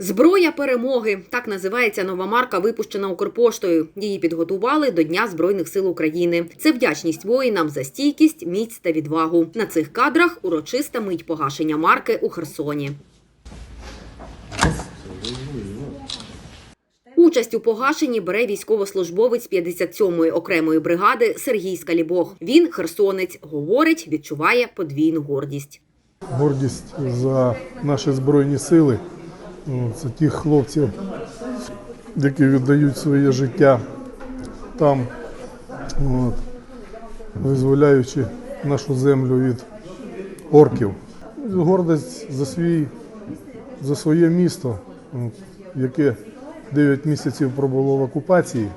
Зброя перемоги так називається нова марка, випущена Укрпоштою. Її підготували до Дня Збройних сил України. Це вдячність воїнам за стійкість, міць та відвагу. На цих кадрах урочиста мить погашення марки у Херсоні. Участь у погашенні бере військовослужбовець 57-ї окремої бригади Сергій Скалібог. Він херсонець, говорить, відчуває подвійну гордість. гордість за наші збройні сили. Ну, Це тих хлопців, які віддають своє життя там, от, визволяючи нашу землю від орків. Гордість за, свій, за своє місто, от, яке 9 місяців пробуло в окупації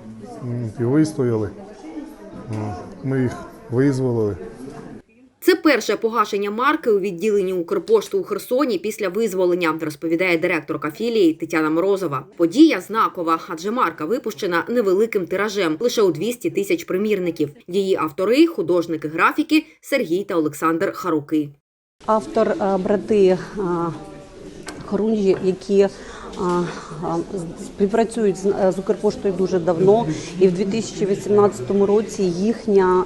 от, і вистояли. От, Ми їх визволили. Це перше погашення марки у відділенні Укрпошту у Херсоні після визволення, розповідає директорка філії Тетяна Морозова. Подія знакова, адже марка випущена невеликим тиражем, лише у 200 тисяч примірників. Її автори, художники графіки Сергій та Олександр Харуки. Автор е, брати е, Хорунжі, які е, співпрацюють з Укрпоштою дуже давно, і в 2018 році їхня.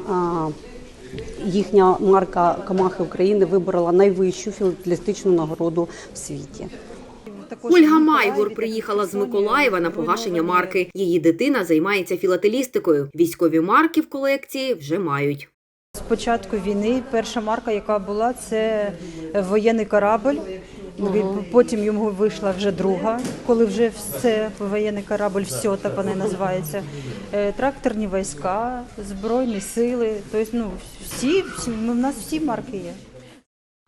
Їхня марка Камахи України виборола найвищу філателістичну нагороду в світі. Ольга Майгур приїхала з Миколаєва на погашення марки. Її дитина займається філателістикою. Військові марки в колекції вже мають. З початку війни перша марка, яка була, це воєнний корабль. Потім йому вийшла вже друга, коли вже все воєнний корабль, все так вони називаються. Е, Тракторні війська, збройні сили. Тобто, ну всі, всі ну, в нас всі марки є.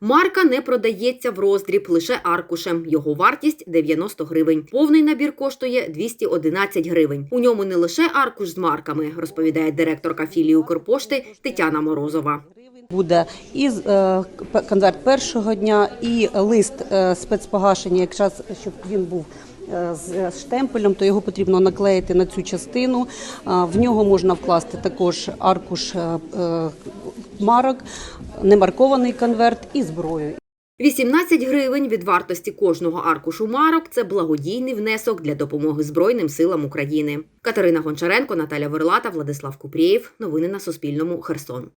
Марка не продається в роздріб лише аркушем. Його вартість 90 гривень. Повний набір коштує 211 гривень. У ньому не лише аркуш з марками, розповідає директорка філії Укрпошти Тетяна Морозова. Буде і е, конверт першого дня, і лист е, спецпогашення, якраз щоб він був. е, З штемпелем, то його потрібно наклеїти на цю частину. В нього можна вкласти також аркуш марок, немаркований конверт і зброю. 18 гривень від вартості кожного аркушу марок це благодійний внесок для допомоги Збройним силам України. Катерина Гончаренко, Наталя Верлата, Владислав Купрієв. Новини на Суспільному. Херсон.